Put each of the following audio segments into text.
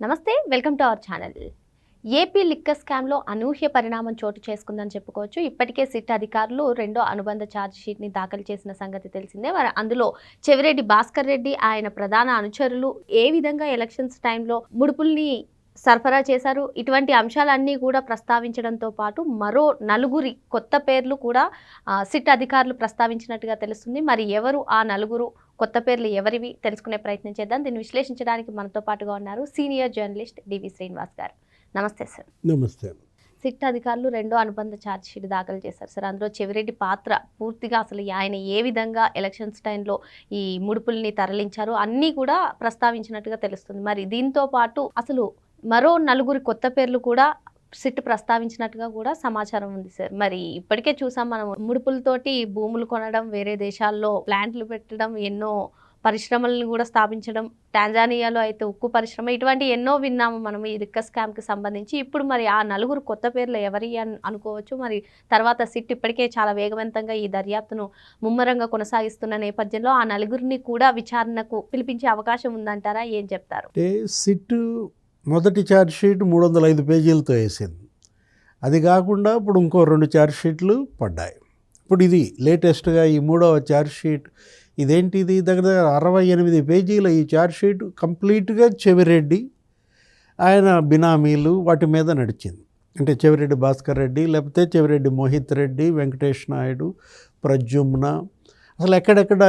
నమస్తే welcome to our channel. AP liquor స్కామ్లో అనూహ్య పరిణామం చోటు చేసుకుందని చెప్పుకోవచ్చు. ఇప్పటికే సిట్ అధికారులు రెండో అనుబంధ ఛార్జ్షీట్ని దాఖలు చేసిన సంగతి తెలిసిందే. మరి అందులో చెవిరెడ్డి భాస్కర్ రెడ్డి ఆయన ప్రధాన అనుచరులు ఏ విధంగా ఎలక్షన్స్ టైంలో ముడుపుల్ని సరఫరా చేశారు? ఇటువంటి అంశాలన్నీ కూడా ప్రస్తావించడంతో పాటు మరో నలుగురి కొత్త పేర్లు కూడా సిట్ అధికారులు ప్రస్తావించినట్టుగా తెలుస్తుంది. మరి ఎవరు ఆ నలుగురు కొత్త పేర్లు ఎవరివి తెలుసుకునే ప్రయత్నం చేద్దాం. దీన్ని విశ్లేషించడానికి మనతో పాటుగా ఉన్నారు సీనియర్ జర్నలిస్ట్ డివి శ్రీనివాస్ గారు. నమస్తే సార్. నమస్తే. సిట్ అధికారులు రెండో అనుబంధ ఛార్జ్ షీట్ దాఖలు చేశారు సార్. అందులో చెవిరెడ్డి పాత్ర పూర్తిగా అసలు ఆయన ఏ విధంగా ఎలక్షన్స్ టైంలో ఈ ముడుపుల్ని తరలించారు అన్నీ కూడా ప్రస్తావించినట్టుగా తెలుస్తుంది. మరి దీంతో పాటు అసలు మరో నలుగురి కొత్త పేర్లు కూడా సిట్ ప్రస్తావించినట్టుగా కూడా సమాచారం ఉంది సార్. మరి ఇప్పటికే చూసాం మనం ముడుపులతోటి భూములు కొనడం వేరే దేశాల్లో ప్లాంట్లు పెట్టడం ఎన్నో పరిశ్రమలను కూడా స్థాపించడం టాంజానియాలో అయితే ఉక్కు పరిశ్రమ ఇటువంటి ఎన్నో విన్నాము మనం ఈ రిక్క స్కామ్కి సంబంధించి. ఇప్పుడు మరి ఆ నలుగురు కొత్త పేర్లు ఎవరి అని అనుకోవచ్చు. మరి తర్వాత సిట్ ఇప్పటికే చాలా వేగవంతంగా ఈ దర్యాప్తును ముమ్మరంగా కొనసాగిస్తున్న నేపథ్యంలో ఆ నలుగురిని కూడా విచారణకు పిలిపించే అవకాశం ఉందంటారా? ఏం చెప్తారు? సిట్ మొదటి ఛార్జ్షీట్ మూడు వందల ఐదు పేజీలతో వేసింది. అది కాకుండా ఇప్పుడు ఇంకో రెండు ఛార్జ్షీట్లు పడ్డాయి. ఇప్పుడు ఇది లేటెస్ట్గా ఈ మూడవ ఛార్జ్షీట్ ఇదేంటి ఇది? దగ్గర దగ్గర అరవై ఎనిమిది పేజీల ఈ ఛార్జ్షీట్ కంప్లీట్గా చెవిరెడ్డి ఆయన బినామీలు వాటి మీద నడిచింది. అంటే చెవిరెడ్డి భాస్కర్ రెడ్డి లేకపోతే చెవిరెడ్డి మోహిత్ రెడ్డి వెంకటేష్ నాయుడు ప్రజుమ్న అసలు ఎక్కడెక్కడ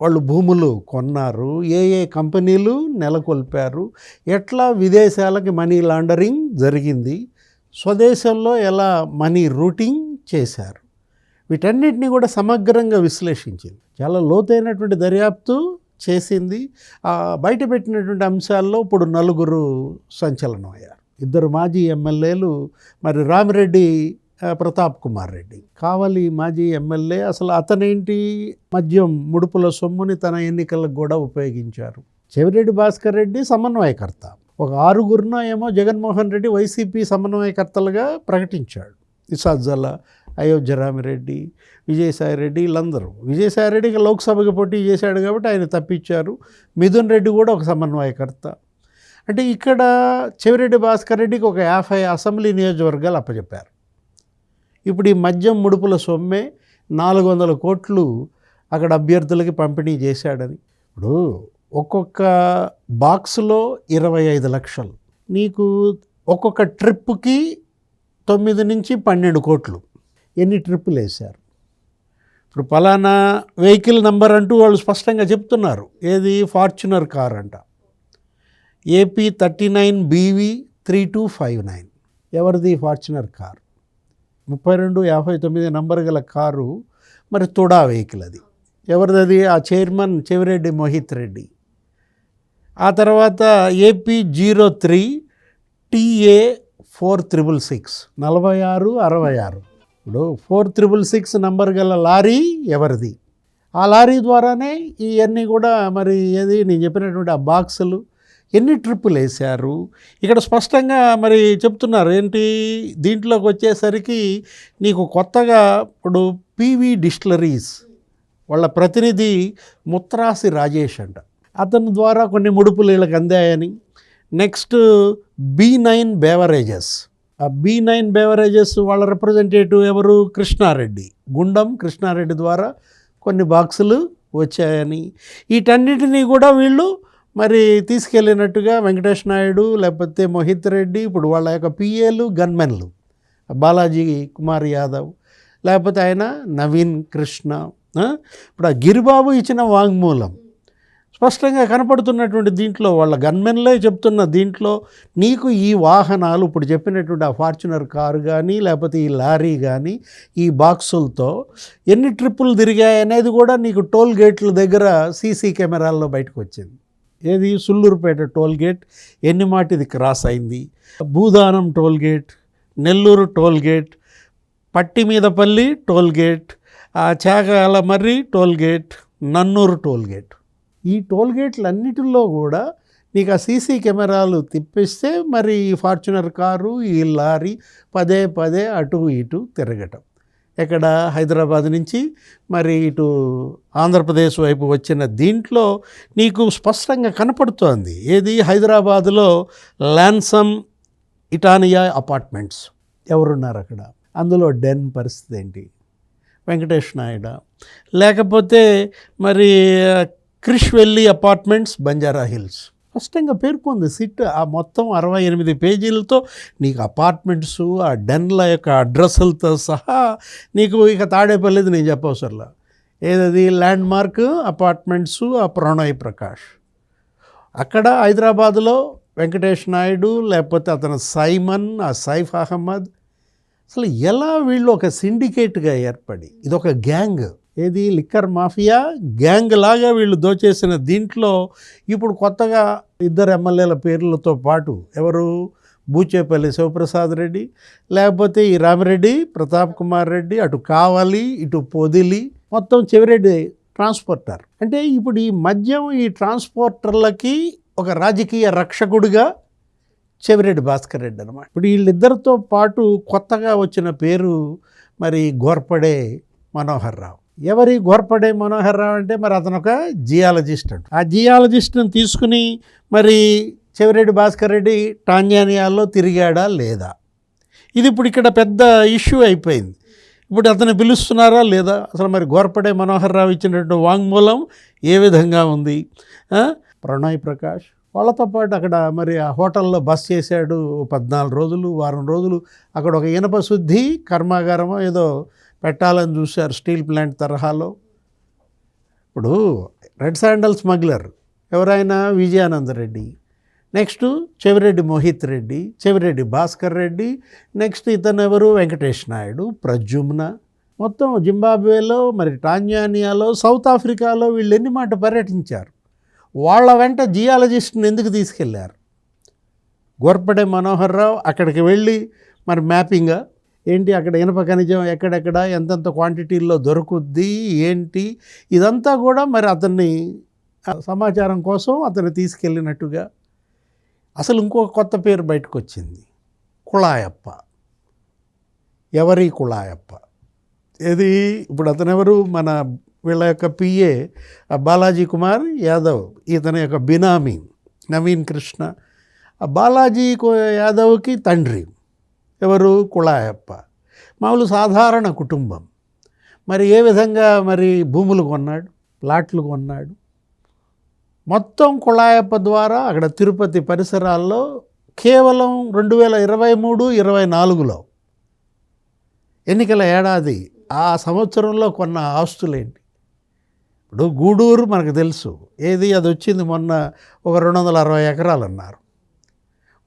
వాళ్ళు భూములు కొన్నారు ఏ ఏ కంపెనీలు నెలకొల్పారు ఎట్లా విదేశాలకి మనీ లాండరింగ్ జరిగింది స్వదేశంలో ఎలా మనీ రూటింగ్ చేశారు వీటన్నిటిని కూడా సమగ్రంగా విశ్లేషించింది. చాలా లోతైనటువంటి దర్యాప్తు చేసింది. బయట పెట్టినటువంటి అంశాల్లో ఇప్పుడు నలుగురు సంచలనం అయ్యారు ఇద్దరు మాజీ ఎమ్మెల్యేలు మరి రామిరెడ్డి ప్రతాప్ కుమార్ రెడ్డి. కావలి మాజీ ఎమ్మెల్యే అసలు అతనేంటి? మద్యం ముడుపుల సొమ్ముని తన ఎన్నికలకు కూడా ఉపయోగించారు. చెవిరెడ్డి భాస్కర్ రెడ్డి సమన్వయకర్త. ఒక ఆరుగురున ఏమో జగన్మోహన్ రెడ్డి వైసీపీ సమన్వయకర్తలుగా ప్రకటించాడు. ఇసాజల అయోధ్య రామిరెడ్డి విజయసాయి రెడ్డి వీళ్ళందరూ. విజయసాయి రెడ్డికి లోక్సభకి పోటీ చేశాడు కాబట్టి ఆయన తప్పించారు. మిథున్ రెడ్డి కూడా ఒక సమన్వయకర్త. అంటే ఇక్కడ చెవిరెడ్డి భాస్కర్ రెడ్డికి ఒక యాభై అసెంబ్లీ నియోజకవర్గాలు అప్పచెప్పారు. ఇప్పుడు ఈ మద్యం ముడుపుల సొమ్మే నాలుగు వందల కోట్లు అక్కడ అభ్యర్థులకి పంపిణీ చేశాడని. ఇప్పుడు ఒక్కొక్క బాక్స్లో ఇరవై ఐదు లక్షలు. నీకు ఒక్కొక్క ట్రిప్కి తొమ్మిది నుంచి పన్నెండు కోట్లు. ఎన్ని ట్రిప్పులు వేశారు? ఇప్పుడు పలానా వెహికల్ నంబర్ అంటూ వాళ్ళు స్పష్టంగా చెప్తున్నారు. ఏది? ఫార్చునర్ కార్ అంట. AP thirty nine B V three two five nine. ఎవరిది? Fortuner car. ముప్పై రెండు యాభై తొమ్మిది నంబర్ గల కారు మరి తుడా వెహికల్ అది. ఎవరిది ఆ చైర్మన్ చెవిరెడ్డి మోహిత్ రెడ్డి. ఆ తర్వాత AP zero three TA four triple six నలభై ఆరు అరవై ఆరు. ఇప్పుడు ఫోర్ త్రిబుల్ సిక్స్ నంబర్ గల లారీ ఎవరిది? ఆ లారీ ద్వారానే ఇవన్నీ కూడా మరి ఏది? నేను చెప్పినటువంటి ఆ బాక్సులు ఎన్ని ట్రిప్పులు వేశారు? ఇక్కడ స్పష్టంగా మరి చెప్తున్నారు ఏంటి? దీంట్లోకి వచ్చేసరికి నీకు కొత్తగా ఇప్పుడు పీవీ డిస్టిలరీస్ వాళ్ళ ప్రతినిధి ముత్రాసి రాజేష్ అంట. అతని ద్వారా కొన్ని ముడుపులు వీళ్ళకి అందాయని. Next B nine beverages. ఆ బీ నైన్ బేవరేజెస్ వాళ్ళ రిప్రజెంటేటివ్ ఎవరు? కృష్ణారెడ్డి. గుండం కృష్ణారెడ్డి ద్వారా కొన్ని బాక్సులు వచ్చాయని. వీటన్నిటినీ కూడా వీళ్ళు మరి తీసుకెళ్ళినట్టుగా వెంకటేష్ నాయుడు లేకపోతే మోహిత్ రెడ్డి ఇప్పుడు వాళ్ళ యొక్క పిఏలు గన్మెన్లు బాలాజీ కుమార్ యాదవ్ లేకపోతే ఆయన నవీన్ కృష్ణ ఇప్పుడు ఆ గిరిబాబు ఇచ్చిన వాంగ్మూలం స్పష్టంగా కనపడుతున్నటువంటి దీంట్లో వాళ్ళ గన్మెన్లే చెప్తున్న దీంట్లో నీకు ఈ వాహనాలు ఇప్పుడు చెప్పినటువంటి ఆ ఫార్చునర్ కారు కానీ లేకపోతే ఈ లారీ కానీ ఈ బాక్సులతో ఎన్ని ట్రిప్పులు తిరిగాయనేది కూడా నీకు టోల్ గేట్ల దగ్గర సీసీ కెమెరాల్లో బయటకు వచ్చింది. ఏది? సుల్లూరుపేట టోల్గేట్ ఎన్ని మాటిది క్రాస్ అయింది? Bhudanam toll gate Nellore toll gate Pattimidapalli toll gate Midapalli Marri toll gate Nannur toll gate ఈ టోల్గేట్లన్నిటిలో కూడా నీకు ఆ సీసీ కెమెరాలు తిప్పిస్తే మరి ఈ ఫార్చునర్ కారు ఈ లారీ పదే పదే అటు ఇటు తిరగటం. ఇక్కడ హైదరాబాద్ నుంచి మరి ఇటు ఆంధ్రప్రదేశ్ వైపు వచ్చిన దీంట్లో నీకు స్పష్టంగా కనపడుతోంది. ఏది? హైదరాబాద్లో ల్యాన్సమ్ ఇటానియా అపార్ట్మెంట్స్. ఎవరున్నారు అక్కడ? అందులో డెన్ పరిస్థితి ఏంటి? వెంకటేష్ నాయుడు. లేకపోతే మరి క్రిష్ వెల్లి అపార్ట్మెంట్స్ బంజారా హిల్స్. స్పష్టంగా పేర్కొంది. సిట్ ఆ మొత్తం అరవై ఎనిమిది పేజీలతో నీకు అపార్ట్మెంట్స్ ఆ డెన్ల యొక్క అడ్రస్లతో సహా నీకు ఇక తాడేపల్లిది నేను చెప్పవసరలా ఏదది? ల్యాండ్ మార్క్ అపార్ట్మెంట్స్ ఆ ప్రణయ్ ప్రకాష్. అక్కడ హైదరాబాద్లో వెంకటేష్ నాయుడు లేకపోతే అతను సైమన్ ఆ సైఫ్ అహ్మద్. అసలు ఎలా వీళ్ళు ఒక సిండికేట్గా ఏర్పడి? ఇది ఒక గ్యాంగ్. ఏది? Liquor mafia? గ్యాంగ్ లాగా వీళ్ళు దోచేసిన దీంట్లో ఇప్పుడు కొత్తగా ఇద్దరు ఎమ్మెల్యేల పేర్లతో పాటు ఎవరు? బూచేపల్లి శివప్రసాద్ రెడ్డి లేకపోతే ఈ రామిరెడ్డి ప్రతాప్ కుమార్ రెడ్డి అటు కావాలి ఇటు పొదిలి మొత్తం చెవిరెడ్డి ట్రాన్స్పోర్టర్. అంటే ఇప్పుడు ఈ మద్యం ఈ ట్రాన్స్పోర్టర్లకి ఒక రాజకీయ రక్షకుడిగా చెవిరెడ్డి భాస్కర్ రెడ్డి అనమాట ఇప్పుడు వీళ్ళిద్దరితో పాటు కొత్తగా వచ్చిన పేరు మరి గోర్పడే మనోహర్ రావు. ఎవరి గోర్పడే మనోహర్ రావు అంటే మరి అతను ఒక జియాలజిస్ట్ అంట. ఆ జియాలజిస్ట్ని తీసుకుని మరి చెవిరెడ్డి భాస్కర్ రెడ్డి టాంజానియాలో తిరిగాడా లేదా? ఇది ఇప్పుడు ఇక్కడ పెద్ద ఇష్యూ అయిపోయింది. ఇప్పుడు అతను పిలుస్తున్నారా లేదా? అసలు మరి గోర్పడే మనోహర్ రావు ఇచ్చినటువంటి వాంగ్మూలం ఏ విధంగా ఉంది? ప్రణయ్ ప్రకాష్ వాళ్ళతో పాటు అక్కడ మరి ఆ హోటల్లో బస్ చేశాడు పద్నాలుగు రోజులు వారం రోజులు. అక్కడ ఒక ఇనప శుద్ధి కర్మాగారమో ఏదో పెట్టాలని చూశారు స్టీల్ ప్లాంట్ తరహాలో. ఇప్పుడు రెడ్ శాండల్ స్మగ్లర్ ఎవరైనా విజయానంద రెడ్డి నెక్స్ట్ చెవిరెడ్డి మోహిత్ రెడ్డి చెవిరెడ్డి భాస్కర్ రెడ్డి నెక్స్ట్ ఇతను ఎవరు? వెంకటేష్ నాయుడు ప్రజుమ్న మొత్తం జింబాబ్వేలో మరి టాంజానియాలో సౌత్ ఆఫ్రికాలో వీళ్ళు ఎన్ని మాట పర్యటించారు? వాళ్ళ వెంట జియాలజిస్ట్ని ఎందుకు తీసుకెళ్ళారు? గోర్పడే మనోహర్ రావు అక్కడికి వెళ్ళి మరి మ్యాపింగ్ ఏంటి అక్కడ ఇనప ఖనిజం ఎక్కడెక్కడ ఎంతెంత క్వాంటిటీల్లో దొరుకుద్ది ఏంటి? ఇదంతా కూడా మరి అతన్ని సమాచారం కోసం అతన్ని తీసుకెళ్ళినట్టుగా అసలు ఇంకో కొత్త పేరు బయటకు వచ్చింది కుళాయప్ప. ఎవరి కుళాయప్ప? ఇది ఇప్పుడు అతను ఎవరు మన వీళ్ళ యొక్క పిఏ బాలాజీ కుమార్ యాదవ్ ఇతని యొక్క బినామీ నవీన్ కృష్ణ. బాలాజీ యాదవ్కి తండ్రి. ఎవరు? కుళాయప్ప. మామూలు సాధారణ కుటుంబం. మరి ఏ విధంగా మరి భూములు కొన్నాడు? ప్లాట్లు కొన్నాడు? మొత్తం కుళాయప్ప ద్వారా అక్కడ తిరుపతి పరిసరాల్లో కేవలం రెండు వేల ఇరవై మూడు ఇరవై నాలుగులో ఎన్నికల ఏడాది ఆ సంవత్సరంలో కొన్న ఆస్తులేంటి? ఇప్పుడు గూడూరు మనకు తెలుసు. ఏది? అది వచ్చింది మొన్న ఒక రెండు వందల అరవై ఎకరాలు అన్నారు.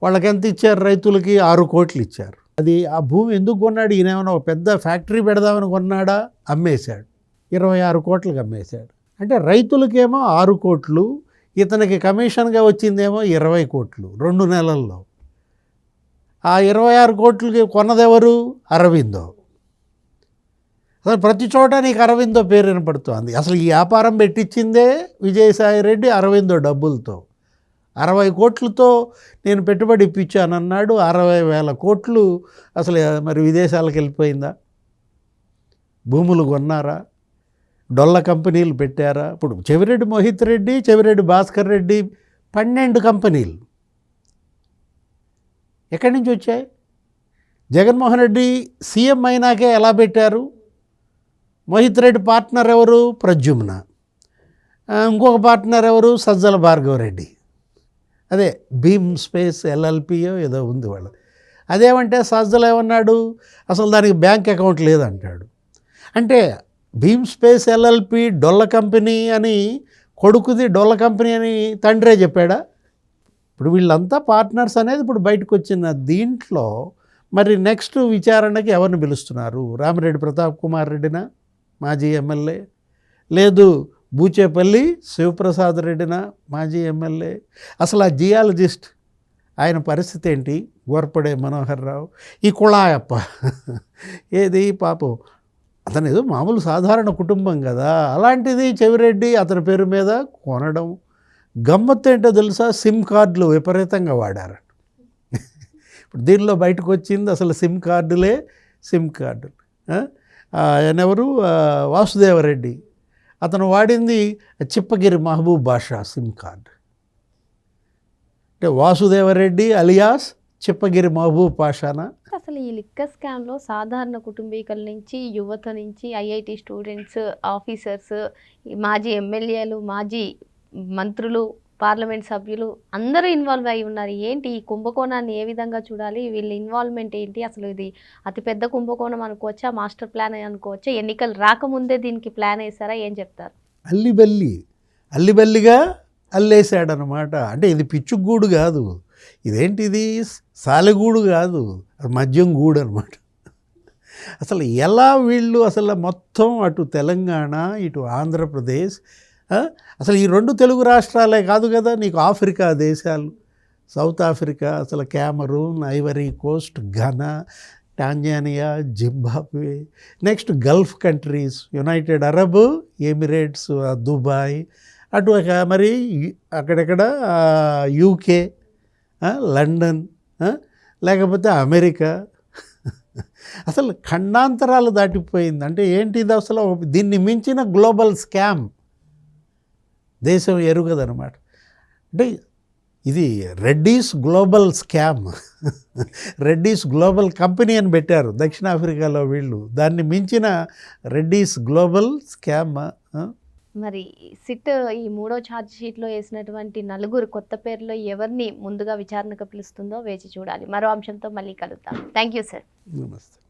వాళ్ళకి ఎంత ఇచ్చారు రైతులకి? ఆరు కోట్లు ఇచ్చారు. అది ఆ భూమి ఎందుకు కొన్నాడు? ఈయన ఏమైనా ఒక పెద్ద ఫ్యాక్టరీ పెడదామని కొన్నాడా? అమ్మేశాడు. ఇరవై ఆరు కోట్లకు అమ్మేశాడు. అంటే రైతులకేమో ఆరు కోట్లు ఇతనికి కమిషన్గా వచ్చిందేమో ఇరవై కోట్లు రెండు నెలల్లో. ఆ ఇరవై ఆరు కోట్లకి కొన్నదెవరు? అరవిందో. అసలు ప్రతి చోట నీకు అరవిందో పేరు వినపడుతోంది. అసలు ఈ వ్యాపారం పెట్టించిందే విజయసాయి రెడ్డి అరవిందో డబ్బులతో. అరవై కోట్లతో నేను పెట్టుబడి ఇప్పించానన్నాడు. అరవై వేల కోట్లు అసలు మరి విదేశాలకు వెళ్ళిపోయిందా? భూములు కొన్నారా? డొల్ల కంపెనీలు పెట్టారా? ఇప్పుడు చెవిరెడ్డి మోహిత్ రెడ్డి చెవిరెడ్డి భాస్కర్ రెడ్డి పన్నెండు కంపెనీలు ఎక్కడి నుంచి వచ్చాయి? జగన్మోహన్ రెడ్డి సీఎం అయినాకే ఎలా పెట్టారు? మోహిత్ రెడ్డి పార్ట్నర్ ఎవరు? ప్రద్యుమ్న. ఇంకొక పార్ట్నర్ ఎవరు? సజ్జల భార్గవరెడ్డి అదే భీమ్ స్పేస్ ఎల్ఎల్పియో ఏదో ఉంది వాళ్ళది. అదేమంటే సజ్జల ఏమన్నాడు? అసలు దానికి బ్యాంక్ అకౌంట్ లేదంటాడు. అంటే భీమ్ స్పేస్ ఎల్ఎల్పి డొల్ల కంపెనీ అని కొడుకుది డొల్ల కంపెనీ అని తండ్రే చెప్పాడా? ఇప్పుడు వీళ్ళంతా పార్ట్నర్స్ అనేది ఇప్పుడు బయటకు వచ్చిన దీంట్లో మరి నెక్స్ట్ విచారణకి ఎవరిని పిలుస్తున్నారు? రామిరెడ్డి ప్రతాప్ కుమార్ రెడ్డినా? మాజీ ఎమ్మెల్యే? లేదు బూచేపల్లి శివప్రసాద్ రెడ్డిన మాజీ ఎమ్మెల్యే. అసలు ఆ జియాలజిస్ట్ ఆయన పరిస్థితి ఏంటి? గోర్పడే మనోహర్ రావు. ఈ కుళాయప్ప. ఏది పాపం. అతను ఏదో మామూలు సాధారణ కుటుంబం కదా. అలాంటిది చెవిరెడ్డి అతని పేరు మీద కొనడం గమ్మత్తు ఏంటో తెలుసా? సిమ్ కార్డులు విపరీతంగా వాడారు. ఇప్పుడు దీనిలో బయటకు వచ్చింది అసలు సిమ్ కార్డులే సిమ్ కార్డులు. ఆయన ఎవరు? వాసుదేవరెడ్డి అతను వాడింది చిప్పగిరి మహబూబ్ బాషా సిమ్ కార్డ్. అంటే వాసుదేవరెడ్డి అలియాస్ చిప్పగిరి మహబూబ్ పాషానా? అసలు ఈ లిక్కర్ స్కామ్లో సాధారణ కుటుంబీకుల నుంచి యువత నుంచి ఐఐటి స్టూడెంట్స్ ఆఫీసర్స్ మాజీ ఎమ్మెల్యేలు మాజీ మంత్రులు పార్లమెంట్ సభ్యులు అందరూ ఇన్వాల్వ్ అయి ఉన్నారు. ఏంటి? ఈ కుంభకోణాన్ని ఏ విధంగా చూడాలి? వీళ్ళ ఇన్వాల్వ్మెంట్ ఏంటి? అసలు ఇది అతిపెద్ద కుంభకోణం అనుకోవచ్చా? మాస్టర్ ప్లాన్ అనుకోవచ్చా? ఎన్నికలు రాకముందే దీనికి ప్లాన్ వేసారా ఏం చెప్తారు? అల్లిబల్లి. అల్లిబల్లిగా అల్లేసాడనమాట అంటే ఇది పిచ్చుగూడు కాదు. ఇదేంటి ఇది సాలెగూడు కాదు. అది మద్యం గూడు అనమాట అసలు ఎలా వీళ్ళు అసలు మొత్తం అటు తెలంగాణ ఇటు ఆంధ్రప్రదేశ్ అసలు ఈ రెండు తెలుగు రాష్ట్రాలే కాదు కదా నీకు ఆఫ్రికా దేశాలు సౌత్ ఆఫ్రికా అసలు Cameroon Ivory Coast Ghana Tanzania Zimbabwe next Gulf countries United Arab Emirates Dubai అటు మరి అక్కడెక్కడ అక్కడక్కడ యూకే లండన్ లేకపోతే అమెరికా. అసలు ఖండాంతరాలు దాటిపోయింది. అంటే ఏంటిది అసలు? దీన్ని మించిన గ్లోబల్ స్కామ్. దేశం ఎరుగదనమాట అంటే ఇది Reddy's global scam. Reddy's global company అని పెట్టారు దక్షిణాఫ్రికాలో వీళ్ళు. దాన్ని మించిన రెడ్డీస్ గ్లోబల్ స్కామ్ మరి సిట్ ఈ మూడో ఛార్జ్ షీట్లో వేసినటువంటి నలుగురు కొత్త పేర్లో ఎవరిని ముందుగా విచారణకు పిలుస్తుందో వేచి చూడాలి. మరో అంశంతో మళ్ళీ కలుద్దాం. Thank you sir. నమస్తే.